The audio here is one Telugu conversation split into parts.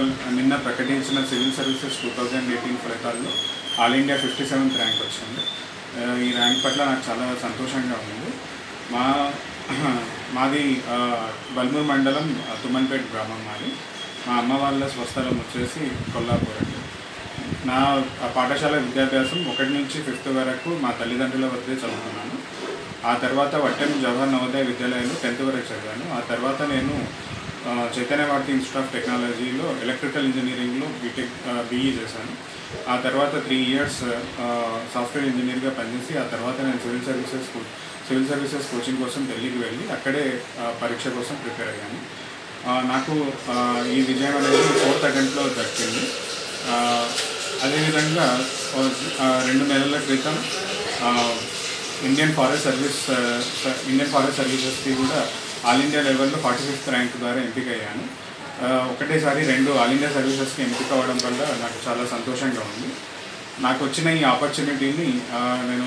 ఫెడరల్ నిన్న ప్రకటించిన civil services two thousand eighteen ఫలితాల్లో all India fifty seventh rank వచ్చింది. ఈ ర్యాంక్ పట్ల నాకు చాలా సంతోషంగా ఉంది. మా మాది బల్మూర్ మండలం తుమ్మన్పేట గ్రామం మాది. మా అమ్మ వాళ్ళ స్వస్థలం వచ్చేసి కొల్లాపూర్. అండి నా పాఠశాల విద్యాభ్యాసం ఒకటి నుంచి ఫిఫ్త్ వరకు మా తల్లిదండ్రుల వద్దే చదువుకున్నాను. ఆ తర్వాత వట్టెం జవహర్ నవోదయ విద్యాలయంలో టెన్త్ వరకు చదివాను. ఆ తర్వాత నేను చైతన్య భారతి ఇన్స్టిట్యూట్ ఆఫ్ టెక్నాలజీలో ఎలక్ట్రికల్ ఇంజనీరింగ్లో బీటెక్ బీఈ చేశాను. ఆ తర్వాత త్రీ ఇయర్స్ సాఫ్ట్వేర్ ఇంజనీర్గా పనిచేసి ఆ తర్వాత నేను civil services civil services coaching కోసం ఢిల్లీకి వెళ్ళి అక్కడే పరీక్ష కోసం ప్రిపేర్ అయ్యాను. నాకు ఈ విజయం అనేది ఫోర్త్ అటెంప్ట్లో దక్కింది. అదేవిధంగా రెండు నెలల క్రితం Indian forest service Indian forest సర్వీసెస్కి కూడా ఆల్ ఇండియా లెవెల్లో ఫార్టీ ఫిఫ్త్ ర్యాంక్ ద్వారా ఎంపిక అయ్యాను ఒకటేసారి రెండు ఆల్ ఇండియా సర్వీసెస్కి ఎంపిక అవ్వడం వల్ల నాకు చాలా సంతోషంగా ఉంది. నాకు వచ్చిన ఈ ఆపర్చునిటీని నేను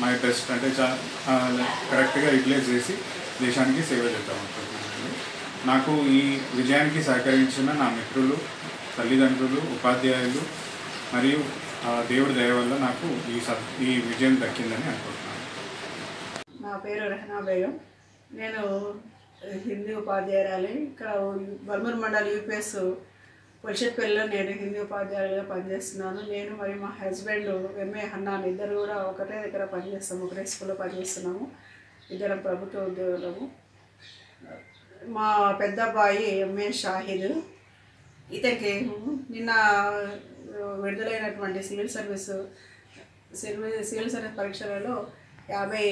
మై బెస్ట్ అంటే చా కరెక్ట్గా యూటిలైజ్ చేసి దేశానికి సేవ చేద్దాం అనుకుంటున్నాను. నాకు ఈ విజయానికి సహకరించిన నా మిత్రులు తల్లిదండ్రులు ఉపాధ్యాయులు మరియు ఆ, దేవుడి దయ వల్ల నాకు ఈ సబ్ ఈ విజయం దక్కిందని అనుకుంటున్నాను. నా పేరు రెహనా బేగం. నేను హిందీ ఉపాధ్యాయురాలి ఇక్కడ బల్మూర్ మండల్ యూపీఎస్ పొలిషెట్పల్లిలో నేను హిందీ ఉపాధ్యాయులుగా పనిచేస్తున్నాను. నేను మరియు మా హస్బెండ్ ఎంఏ హన్నాన్ ఇద్దరు కూడా ఒకటే దగ్గర పనిచేస్తాము ఒకటే స్కూల్లో పనిచేస్తున్నాము. ఇద్దరం ప్రభుత్వ ఉద్యోగులము. మా పెద్ద అబ్బాయి ఎంఏ షాహిద్. ఇతనికి నిన్న విడుదలైనటువంటి civil service civil civil service పరీక్షలలో యాభై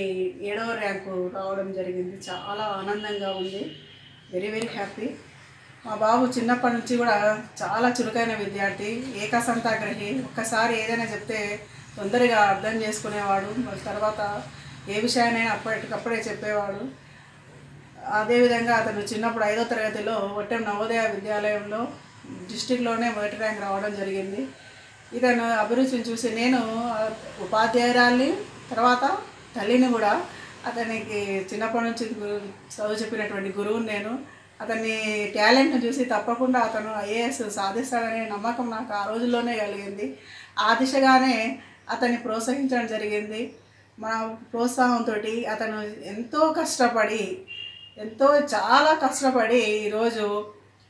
ఏడవ ర్యాంకు రావడం జరిగింది. చాలా ఆనందంగా ఉంది. వెరీ వెరీ హ్యాపీ మా బాబు చిన్నప్పటి నుంచి కూడా చాలా చురుకైన విద్యార్థి ఏకసంతాగ్రహి. ఒక్కసారి ఏదైనా చెప్తే తొందరగా అర్థం చేసుకునేవాడు. తర్వాత ఏ విషయాన్నైనా అప్పటికప్పుడే చెప్పేవాడు. అదేవిధంగా అతను చిన్నప్పుడు ఐదో తరగతిలో ఒట్టెం నవోదయ విద్యాలయంలో డిస్టిక్లోనే మొదటి ర్యాంక్ రావడం జరిగింది. ఇతను అభిరుచిని చూసి నేను ఉపాధ్యాయురాల్ని తర్వాత తల్లిని కూడా అతనికి చిన్నప్పటి నుంచి చదువు చెప్పినటువంటి గురువుని నేను. అతని టాలెంట్ని చూసి తప్పకుండా అతను ఐఏఎస్ సాధిస్తాడనే నమ్మకం నాకు ఆ రోజుల్లోనే కలిగింది. ఆ దిశగానే అతన్ని ప్రోత్సహించడం జరిగింది. మా ప్రోత్సాహంతో అతను ఎంతో కష్టపడి ఎంతో చాలా కష్టపడి ఈరోజు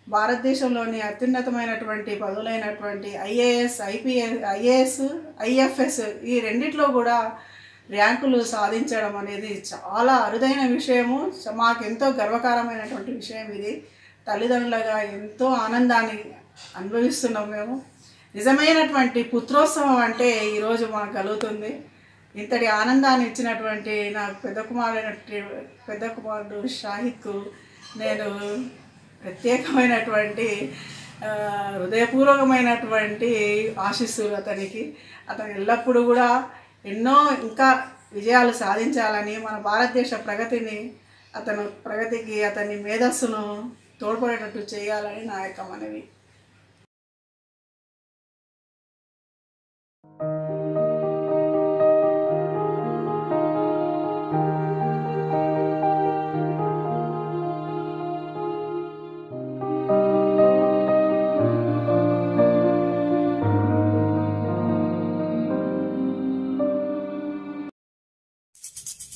భారతదేశంలోని అత్యున్నతమైనటువంటి పదవులైనటువంటి ఐఏఎస్ ఐపీఎస్ ఐఏఎస్ ఐఎఫ్ఎస్ ఈ రెండిట్లో కూడా ర్యాంకులు సాధించడం అనేది చాలా అరుదైన విషయము. మాకెంతో మాకు ఎంతో గర్వకారమైనటువంటి విషయం ఇది. తల్లిదండ్రులుగా ఎంతో ఆనందాన్ని అనుభవిస్తున్నాం మేము. నిజమైనటువంటి పుత్రోత్సవం అంటే ఈరోజు మాకు కలుగుతుంది. ఇంతటి ఆనందాన్ని ఇచ్చినటువంటి నా పెద్ద కుమారుడైనటువంటి పెద్ద కుమారుడు షాహిద్కు నేను ప్రత్యేకమైనటువంటి హృదయపూర్వకమైనటువంటి ఆశీస్సులు అతనికి. అతను ఎల్లప్పుడూ కూడా ఎన్నో ఇంకా విజయాలు సాధించాలని మన భారతదేశ ప్రగతిని అతను ప్రగతికి అతని మేధస్సును తోడ్పడేటట్టు చేయాలని నా యొక్క మనవి.